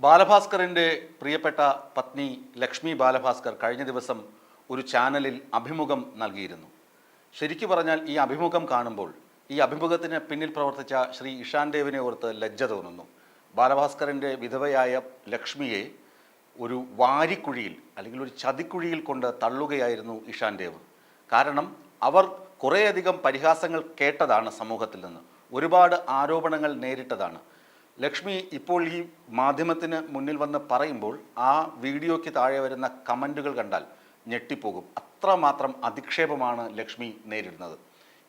ബാലഭാസ്കറിന്റെ പ്രിയപ്പെട്ട പത്നി ലക്ഷ്മി ബാലഭാസ്കർ കഴിഞ്ഞ ദിവസം ഒരു ചാനലിൽ അഭിമുഖം നൽകിയിരുന്നു. ശരിക്കു പറഞ്ഞാൽ ഈ അഭിമുഖം കാണുമ്പോൾ ഈ അഭിമുഖത്തിന് പിന്നിൽ പ്രവർത്തിച്ച ശ്രീ ഇഷാൻ ദേവിനെ ഓർത്ത് ലജ്ജ തോന്നുന്നു. ബാലഭാസ്കറിന്റെ വിധവയായ ലക്ഷ്മിയെ ഒരു വാരിക്കുഴിയിൽ അല്ലെങ്കിൽ ഒരു ചതിക്കുഴിയിൽ കൊണ്ട് തള്ളുകയായിരുന്നു ഇഷാൻ ദേവ്. കാരണം അവർ കുറേയധികം പരിഹാസങ്ങൾ കേട്ടതാണ് സമൂഹത്തിൽ നിന്ന്. ഒരുപാട് ആരോപണങ്ങൾ നേരിട്ടതാണ്. ലക്ഷ്മി ഇപ്പോൾ ഈ മാധ്യമത്തിന് മുന്നിൽ വന്ന് പറയുമ്പോൾ ആ വീഡിയോയ്ക്ക് താഴെ വരുന്ന കമന്റുകൾ കണ്ടാൽ ഞെട്ടിപ്പോകും. അത്രമാത്രം അധിക്ഷേപമാണ് ലക്ഷ്മി നേരിടുന്നത്.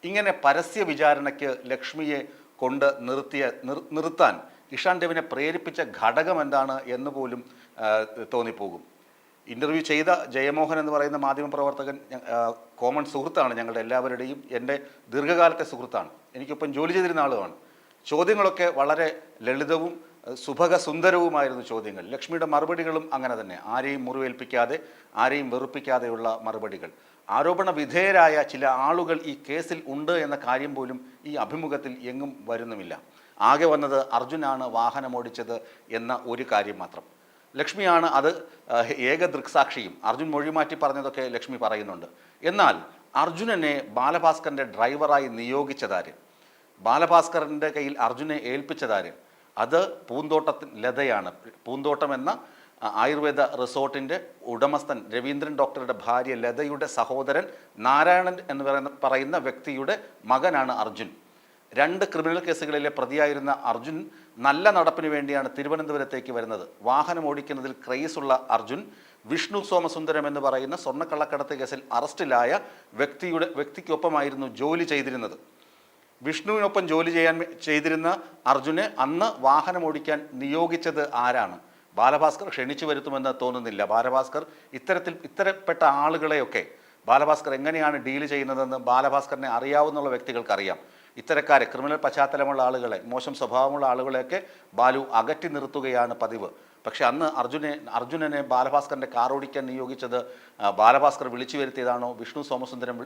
ഇങ്ങനെ പരസ്യ വിചാരണയ്ക്ക് ലക്ഷ്മിയെ കൊണ്ട് നിർത്തിയ നിർ നിർത്താൻ ഇഷാൻ ദേവിനെ പ്രേരിപ്പിച്ച ഘടകം എന്താണ് എന്ന് പോലും തോന്നിപ്പോകും. ഇന്റർവ്യൂ ചെയ്ത ജയമോഹൻ എന്ന് പറയുന്ന മാധ്യമപ്രവർത്തകൻ കോമൺ സുഹൃത്താണ് ഞങ്ങളുടെ എല്ലാവരുടെയും എന്റെ ദീർഘകാലത്തെ സുഹൃത്താണ്. എനിക്കൊപ്പം ജോലി ചെയ്തിരുന്ന ആളുമാണ്. ചോദ്യങ്ങളൊക്കെ വളരെ ലളിതവും അഹ് സുന്ദരവുമായിരുന്നു ചോദ്യങ്ങൾ. ലക്ഷ്മിയുടെ മറുപടികളും അങ്ങനെ തന്നെ. ആരെയും മുറിവേൽപ്പിക്കാതെ ആരെയും വെറുപ്പിക്കാതെയുള്ള മറുപടികൾ. ആരോപണ വിധേയരായ ചില ആളുകൾ ഈ കേസിൽ ഉണ്ട് എന്ന കാര്യം പോലും ഈ അഭിമുഖത്തിൽ എങ്ങും വരുന്നുമില്ല. ആകെ വന്നത് അർജുനാണ് വാഹനമോടിച്ചത് എന്ന ഒരു കാര്യം മാത്രം. ലക്ഷ്മിയാണ് അത് ഏക ദൃക്സാക്ഷിയും. അർജുൻ മൊഴിമാറ്റി പറഞ്ഞതൊക്കെ ലക്ഷ്മി പറയുന്നുണ്ട്. എന്നാൽ അർജുനനെ ബാലഭാസ്കറിന്റെ ഡ്രൈവറായി നിയോഗിച്ചതാര്? ബാലഭാസ്കറിന്റെ കയ്യിൽ അർജുനെ ഏൽപ്പിച്ചതാര് അത് പൂന്തോട്ടത്തിൽ ലതയാണ്. പൂന്തോട്ടം എന്ന ആയുർവേദ റിസോർട്ടിന്റെ ഉടമസ്ഥൻ രവീന്ദ്രൻ ഡോക്ടറുടെ ഭാര്യ ലതയുടെ സഹോദരൻ നാരായണൻ എന്ന് പറയുന്ന പറയുന്ന വ്യക്തിയുടെ മകനാണ് അർജുൻ. രണ്ട് ക്രിമിനൽ കേസുകളിലെ പ്രതിയായിരുന്ന അർജുൻ നല്ല നടപ്പിന് വേണ്ടിയാണ് തിരുവനന്തപുരത്തേക്ക് വരുന്നത്. വാഹനം ഓടിക്കുന്നതിൽ ക്രേസുള്ള അർജുൻ വിഷ്ണു സോമസുന്ദരം എന്ന് പറയുന്ന സ്വർണക്കള്ളക്കടത്ത് കേസിൽ അറസ്റ്റിലായ വ്യക്തിയുടെ വ്യക്തിക്കൊപ്പമായിരുന്നു ജോലി ചെയ്തിരുന്നത്. വിഷ്ണുവിനൊപ്പം ജോലി ചെയ്യാൻ ചെയ്തിരുന്ന അർജുനെ അന്ന് വാഹനം ഓടിക്കാൻ നിയോഗിച്ചത് ആരാണ്? ബാലഭാസ്കർ ക്ഷണിച്ചു വരുത്തുമെന്ന് തോന്നുന്നില്ല. ബാലഭാസ്കർ ഇത്തരത്തിൽ ഇത്തരപ്പെട്ട ആളുകളെയൊക്കെ ബാലഭാസ്കർ എങ്ങനെയാണ് ഡീൽ ചെയ്യുന്നതെന്ന് ബാലഭാസ്കറിനെ അറിയാവുന്ന വ്യക്തികൾക്കറിയാം. ഇത്തരക്കാരെ ക്രിമിനൽ പശ്ചാത്തലമുള്ള ആളുകളെ മോശം സ്വഭാവമുള്ള ആളുകളെയൊക്കെ ബാലു അകറ്റി നിർത്തുകയാണ് പതിവ്. പക്ഷെ അന്ന് അർജുനെ അർജുനനെ ബാലഭാസ്കറിന്റെ കാർ ഓടിക്കാൻ നിയോഗിച്ചത് ബാലഭാസ്കർ വിളിച്ചു വരുത്തിയതാണോ വിഷ്ണു സോമസുന്ദരം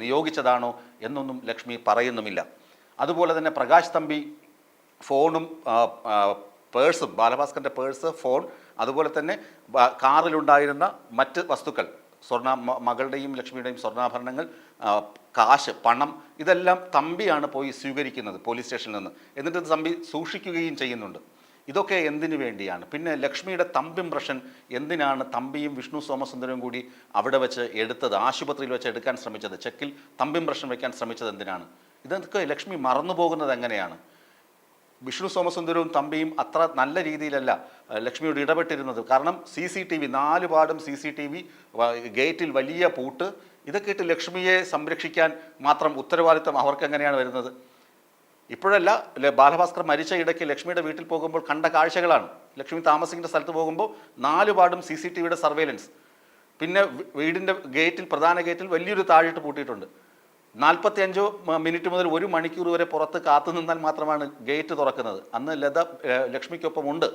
നിയോഗിച്ചതാണോ എന്നൊന്നും ലക്ഷ്മി പറയുന്നുമില്ല. അതുപോലെ തന്നെ പ്രകാശ് തമ്പി ഫോണും പേഴ്സ് ആ, പേഴ്സും ഫോൺ അതുപോലെ തന്നെ കാറിലുണ്ടായിരുന്ന മറ്റ് വസ്തുക്കൾ സ്വർണ മകളുടെയും ലക്ഷ്മിയുടെയും സ്വർണാഭരണങ്ങൾ കാശ് പണം ഇതെല്ലാം തമ്പിയാണ് പോയി സ്വീകരിക്കുന്നത് പോലീസ് സ്റ്റേഷനിൽ നിന്ന്. എന്നിട്ട് തമ്പി സൂക്ഷിക്കുകയും ചെയ്യുന്നുണ്ട്. ഇതൊക്കെ എന്തിനു വേണ്ടിയാണ്? പിന്നെ ലക്ഷ്മിയുടെ തമ്പ് ഇംപ്രഷൻ എന്തിനാണ് തമ്പിയും വിഷ്ണു സോമസുന്ദരവും കൂടി അവിടെ വെച്ച് എടുത്തത് ആശുപത്രിയിൽ വെച്ച് എടുക്കാൻ ശ്രമിച്ചത്? ചെക്കിൽ തമ്പ് ഇംപ്രഷൻ വെക്കാൻ ശ്രമിച്ചത് എന്തിനാണ്? ഇതൊക്കെ ലക്ഷ്മി മറന്നു പോകുന്നത് എങ്ങനെയാണ്? വിഷ്ണു സോമസുന്ദരവും തമ്പിയും അത്ര നല്ല രീതിയിലല്ല ലക്ഷ്മിയോട് ഇടപെട്ടിരുന്നത്. കാരണം സി സി ടി വി നാല് പാടും സി സി ടി വി ഗേറ്റിൽ വലിയ പൂട്ട് ഇതൊക്കെ ഇട്ട് ലക്ഷ്മിയെ സംരക്ഷിക്കാൻ മാത്രം ഉത്തരവാദിത്തം അവർക്ക് എങ്ങനെയാണ് വരുന്നത്? ഇപ്പോഴല്ല ബാലഭാസ്കർ മരിച്ച ഇടയ്ക്ക് ലക്ഷ്മിയുടെ വീട്ടിൽ പോകുമ്പോൾ കണ്ട കാഴ്ചകളാണ്. ലക്ഷ്മി താമസിക്കുന്ന സ്ഥലത്ത് പോകുമ്പോൾ നാല് പാടും സി സി ടി വിയുടെ സർവേലൻസ്. പിന്നെ വീടിന്റെ ഗേറ്റിൽ പ്രധാന ഗേറ്റിൽ വലിയൊരു താഴിട്ട് പൂട്ടിയിട്ടുണ്ട്. നാൽപ്പത്തി അഞ്ചോ മിനിറ്റ് മുതൽ ഒരു മണിക്കൂർ വരെ പുറത്ത് കാത്തു നിന്നാൽ മാത്രമാണ് ഗേറ്റ് തുറക്കുന്നത്. അന്ന് ലത ലക്ഷ്മിക്കൊപ്പം ഉണ്ട്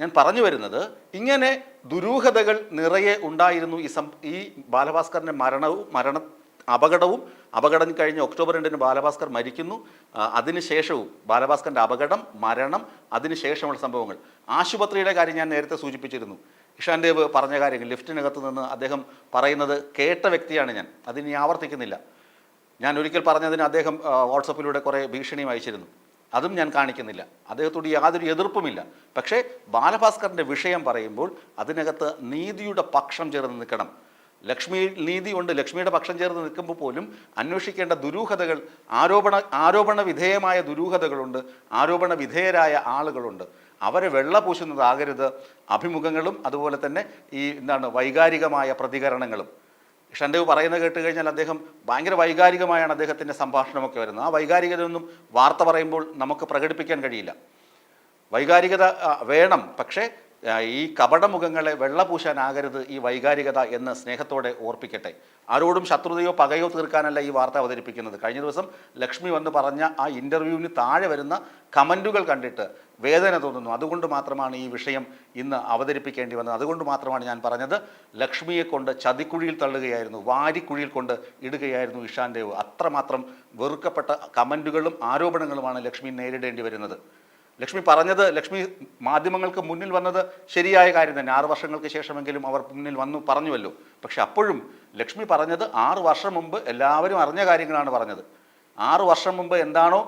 ഞാൻ പറഞ്ഞു വരുന്നത് ഇങ്ങനെ ദുരൂഹതകൾ നിറയെ ഉണ്ടായിരുന്നു ഈ സം ഈ ബാലഭാസ്കറിന്റെ മരണവും മരണ അപകടവും അപകടം കഴിഞ്ഞ ഒക്ടോബർ രണ്ടിന് ബാലഭാസ്കർ മരിക്കുന്നു. അതിനുശേഷവും ബാലഭാസ്കറിന്റെ അപകടം മരണം അതിനുശേഷമുള്ള സംഭവങ്ങൾ. ആശുപത്രിയുടെ കാര്യം ഞാൻ നേരത്തെ സൂചിപ്പിച്ചിരുന്നു. ഇഷാൻ ദേവ് പറഞ്ഞ കാര്യങ്ങൾ ലിഫ്റ്റിനകത്ത് നിന്ന് അദ്ദേഹം പറയുന്നത് കേട്ട വ്യക്തിയാണ് ഞാൻ. അതിനി ആവർത്തിക്കുന്നില്ല. ഞാൻ ഒരിക്കൽ പറഞ്ഞതിന് അദ്ദേഹം വാട്സപ്പിലൂടെ കുറേ ഭീഷണിയും അയച്ചിരുന്നു. അതും ഞാൻ കാണിക്കുന്നില്ല. അദ്ദേഹത്തോട് യാതൊരു എതിർപ്പുമില്ല. പക്ഷേ ബാലഭാസ്കറിന്റെ വിഷയം പറയുമ്പോൾ അതിനകത്ത് നീതിയുടെ പക്ഷം ചേർന്ന് നിൽക്കണം. ലക്ഷ്മി നീതിയുണ്ട് ലക്ഷ്മിയുടെ പക്ഷം ചേർന്ന് നിൽക്കുമ്പോൾ പോലും അന്വേഷിക്കേണ്ട ദുരൂഹതകൾ ആരോപണ ആരോപണ വിധേയമായ ദുരൂഹതകളുണ്ട് ആരോപണ വിധേയരായ ആളുകളുണ്ട്. അവരെ വെള്ള പൂശുന്നതാകരുത് അഭിമുഖങ്ങളും അതുപോലെ തന്നെ ഈ എന്താണ് വൈകാരികമായ പ്രതികരണങ്ങളും. ഷൻദേവ് പറയുന്നത് കേട്ട് കഴിഞ്ഞാൽ അദ്ദേഹം ഭയങ്കര വൈകാരികമായാണ് അദ്ദേഹത്തിന്റെ സംഭാഷണമൊക്കെ വരുന്നത്. ആ വൈകാരികതയൊന്നും വാർത്ത പറയുമ്പോൾ നമുക്ക് പ്രകടിപ്പിക്കാൻ കഴിയില്ല. വൈകാരികത വേണം. പക്ഷേ ഈ കപടമുഖങ്ങളെ വെള്ളപൂശാനാകരുത് ഈ വൈകാരികത എന്ന് സ്നേഹത്തോടെ ഓർപ്പിക്കട്ടെ. ആരോടും ശത്രുതയോ പകയോ തീർക്കാനല്ല ഈ വാർത്ത അവതരിപ്പിക്കുന്നത്. കഴിഞ്ഞ ദിവസം ലക്ഷ്മി വന്ന് പറഞ്ഞ ആ ഇന്റർവ്യൂവിന് താഴെ വരുന്ന കമന്റുകൾ കണ്ടിട്ട് വേദന തോന്നുന്നു. അതുകൊണ്ട് മാത്രമാണ് ഈ വിഷയം ഇന്ന് അവതരിപ്പിക്കേണ്ടി വന്നത്. അതുകൊണ്ട് മാത്രമാണ് ഞാൻ പറഞ്ഞത് ലക്ഷ്മിയെ കൊണ്ട് ചതിക്കുഴിയിൽ തള്ളുകയായിരുന്നു. വാരിക്കുഴിയിൽ കൊണ്ട് ഇടുകയായിരുന്നു ഇഷാൻ ദേവ്. അത്രമാത്രം വെറുക്കപ്പെട്ട കമന്റുകളും ആരോപണങ്ങളുമാണ് ലക്ഷ്മി നേരിടേണ്ടി വരുന്നത്. ലക്ഷ്മി പറഞ്ഞത് ലക്ഷ്മി മാധ്യമങ്ങൾക്ക് മുന്നിൽ വന്നത് ശരിയായ കാര്യം തന്നെ. ആറ് വർഷങ്ങൾക്ക് ശേഷമെങ്കിലും അവർ മുന്നിൽ വന്നു പറഞ്ഞുവല്ലോ. പക്ഷെ അപ്പോഴും ലക്ഷ്മി പറഞ്ഞത് ആറ് വർഷം മുമ്പ് എല്ലാവരും അറിഞ്ഞ കാര്യങ്ങളാണ് പറഞ്ഞത്. ആറ് വർഷം മുമ്പ് എന്താണോ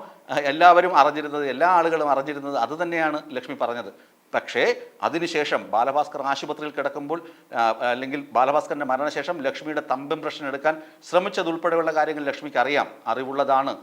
എല്ലാവരും അറിഞ്ഞിരുന്നത് എല്ലാ ആളുകളും അറിഞ്ഞിരുന്നത് അത് തന്നെയാണ് ലക്ഷ്മി പറഞ്ഞത്. പക്ഷേ അതിനുശേഷം ബാലഭാസ്കർ ആശുപത്രിയിൽ കിടക്കുമ്പോൾ അല്ലെങ്കിൽ ബാലഭാസ്കറിന്റെ മരണശേഷം ലക്ഷ്മിയുടെ തമ്പിംപ്രഷൻ എടുക്കാൻ ശ്രമിച്ചതുൾപ്പെടെയുള്ള കാര്യങ്ങൾ ലക്ഷ്മിക്ക് അറിയാം. അറിവുള്ളതാണ്.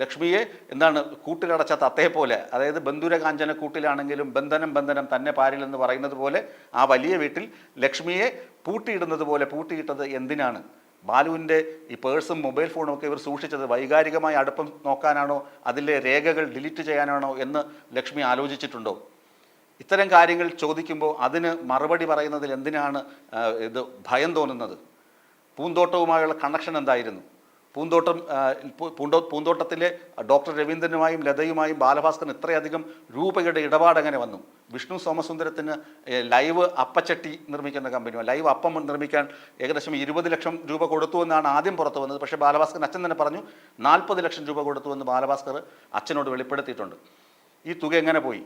ലക്ഷ്മിയെ എന്താണ് കൂട്ടിലടച്ച തത്തയെ പോലെ അതായത് ബന്ധുര കാഞ്ചന കൂട്ടിലാണെങ്കിലും ബന്ധനം ബന്ധനം തന്നെ പാരിലെന്ന് പറയുന്നത് പോലെ ആ വലിയ വീട്ടിൽ ലക്ഷ്മിയെ പൂട്ടിയിടുന്നത് പോലെ പൂട്ടിയിട്ടത് എന്തിനാണ്? ബാലുവിന്റെ ഈ പേഴ്സും മൊബൈൽ ഫോണും ഒക്കെ ഇവർ സൂക്ഷിച്ചത് വൈകാരികമായ അടുപ്പം നോക്കാനാണോ അതിലെ രേഖകൾ ഡിലീറ്റ് ചെയ്യാനാണോ എന്ന് ലക്ഷ്മി ആലോചിച്ചിട്ടുണ്ടോ? ഇത്തരം കാര്യങ്ങൾ ചോദിക്കുമ്പോൾ അതിന് മറുപടി പറയുന്നതിൽ എന്തിനാണ് ഇത് ഭയം തോന്നുന്നത്? പൂന്തോട്ടവുമായുള്ള കണക്ഷൻ എന്തായിരുന്നു? പൂന്തോട്ടം പൂന്തോ പൂന്തോട്ടത്തിലെ ഡോക്ടർ രവീന്ദ്രനുമായും ലതയുമായും ബാലഭാസ്കറിന് ഇത്രയധികം രൂപയുടെ ഇടപാട് എങ്ങനെ വന്നു. വിഷ്ണു സോമസുന്ദരത്തിന് ലൈവ് അപ്പച്ചട്ടി നിർമ്മിക്കുന്ന കമ്പനി ലൈവ് അപ്പം നിർമ്മിക്കാൻ ഏകദേശം ഇരുപത് ലക്ഷം രൂപ കൊടുത്തു എന്നാണ് ആദ്യം പുറത്തു വന്നത്. പക്ഷേ ബാലഭാസ്കർ അച്ഛൻ തന്നെ പറഞ്ഞു നാൽപ്പത് ലക്ഷം രൂപ കൊടുത്തു എന്ന് ബാലഭാസ്കർ അച്ഛനോട് വെളിപ്പെടുത്തിയിട്ടുണ്ട്. ഈ തുക എങ്ങനെ പോയി?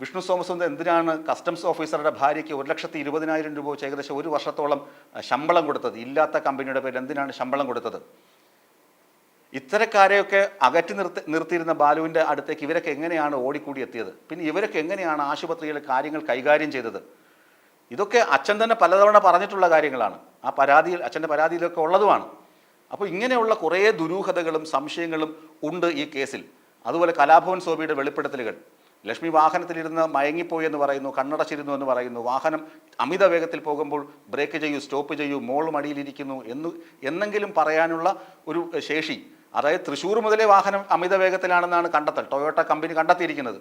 വിഷ്ണു സോമസുന്ദർ എന്തിനാണ് കസ്റ്റംസ് ഓഫീസറുടെ ഭാര്യയ്ക്ക് ഒരു ലക്ഷത്തി ഇരുപതിനായിരം രൂപ വെച്ച് ഏകദേശം ഒരു വർഷത്തോളം ശമ്പളം കൊടുത്തത്? ഇല്ലാത്ത കമ്പനിയുടെ പേരിൽ എന്തിനാണ് ശമ്പളം കൊടുത്തത്? ഇത്തരക്കാരെയൊക്കെ അകറ്റി നിർത്തി നിർത്തിയിരുന്ന ബാലുവിന്റെ അടുത്തേക്ക് ഇവരൊക്കെ എങ്ങനെയാണ് ഓടിക്കൂടി എത്തിയത് പിന്നെ ഇവരൊക്കെ എങ്ങനെയാണ് ആശുപത്രിയിലെ കാര്യങ്ങൾ കൈകാര്യം ചെയ്തത്? ഇതൊക്കെ അച്ഛൻ തന്നെ പലതവണ പറഞ്ഞിട്ടുള്ള കാര്യങ്ങളാണ്. ആ പരാതിയിൽ അച്ഛന്റെ പരാതിയിലൊക്കെ ഉള്ളതുമാണ്. അപ്പോൾ ഇങ്ങനെയുള്ള കുറേ ദുരൂഹതകളും സംശയങ്ങളും ഉണ്ട് ഈ കേസിൽ. അതുപോലെ കലാഭവൻ സോബിയുടെ വെളിപ്പെടുത്തലുകൾ. ലക്ഷ്മി വാഹനത്തിലിരുന്ന് മയങ്ങിപ്പോയി എന്ന് പറയുന്നു കണ്ണടച്ചിരുന്നു എന്ന് പറയുന്നു വാഹനം അമിത വേഗത്തിൽ പോകുമ്പോൾ ബ്രേക്ക് ചെയ്യൂ സ്റ്റോപ്പ് ചെയ്യൂ മോൾ മടിയിലിരിക്കുന്നു എന്ന് എന്നെങ്കിലും പറയാനുള്ള ഒരു ശേഷി അതായത് തൃശ്ശൂർ മുതലേ വാഹനം അമിത വേഗത്തിലാണെന്നാണ് കണ്ടെത്തൽ. ടൊയോട്ട കമ്പനി കണ്ടെത്തിയിരിക്കുന്നത്.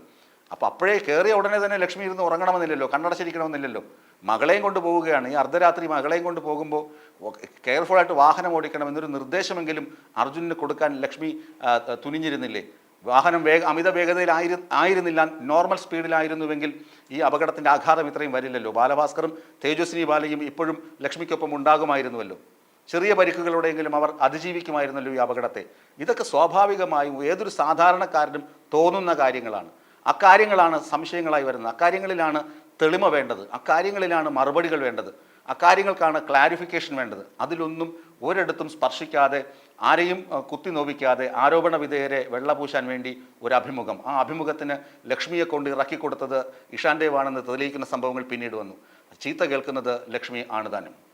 അപ്പോൾ അപ്പോഴേ കയറിയ ഉടനെ തന്നെ ലക്ഷ്മി ഇരുന്ന് ഉറങ്ങണമെന്നില്ലല്ലോ കണ്ണടച്ചിരിക്കണമെന്നില്ലല്ലോ. മകളെയും കൊണ്ട് പോവുകയാണ്. ഈ അർദ്ധരാത്രി മകളെയും കൊണ്ട് പോകുമ്പോൾ കെയർഫുള്ളായിട്ട് വാഹനം ഓടിക്കണം എന്നൊരു നിർദ്ദേശമെങ്കിലും അർജുനന് കൊടുക്കാൻ ലക്ഷ്മി തുനിഞ്ഞിരുന്നില്ലേ? വാഹനം വേഗ അമിത വേഗതയിലായിരു ആയിരുന്നില്ല നോർമൽ സ്പീഡിലായിരുന്നുവെങ്കിൽ ഈ അപകടത്തിന്റെ ആഘാതം ഇത്രയും വരില്ലല്ലോ. ബാലഭാസ്കറും തേജസ്വിനി ബാലയും ഇപ്പോഴും ലക്ഷ്മിക്കൊപ്പം ഉണ്ടാകുമായിരുന്നുവല്ലോ. ചെറിയ പരിക്കുകളോടെയെങ്കിലും അവർ അതിജീവിക്കുമായിരുന്നല്ലോ ഈ അപകടത്തെ. ഇതൊക്കെ സ്വാഭാവികമായും ഏതൊരു സാധാരണക്കാരനും തോന്നുന്ന കാര്യങ്ങളാണ്. അക്കാര്യങ്ങളാണ് സംശയങ്ങളായി വരുന്നത്. അക്കാര്യങ്ങളിലാണ് തെളിമ വേണ്ടത്. അക്കാര്യങ്ങളിലാണ് മറുപടികൾ വേണ്ടത്. അക്കാര്യങ്ങൾക്കാണ് ക്ലാരിഫിക്കേഷൻ വേണ്ടത്. അതിലൊന്നും ഒരിടത്തും സ്പർശിക്കാതെ ആരെയും കുത്തി നോവിക്കാതെ ആരോപണ വിധേയരെ വെള്ളപൂശാൻ വേണ്ടി ഒരു അഭിമുഖം. ആ അഭിമുഖത്തിന് ലക്ഷ്മിയെ കൊണ്ട് ഇറക്കിക്കൊടുത്തത് ഇഷാൻ ദേവാണെന്ന് തെളിയിക്കുന്ന സംഭവങ്ങൾ പിന്നീട് വന്നു. ചീത്ത കേൾക്കുന്നത് ലക്ഷ്മി ആണ് താനും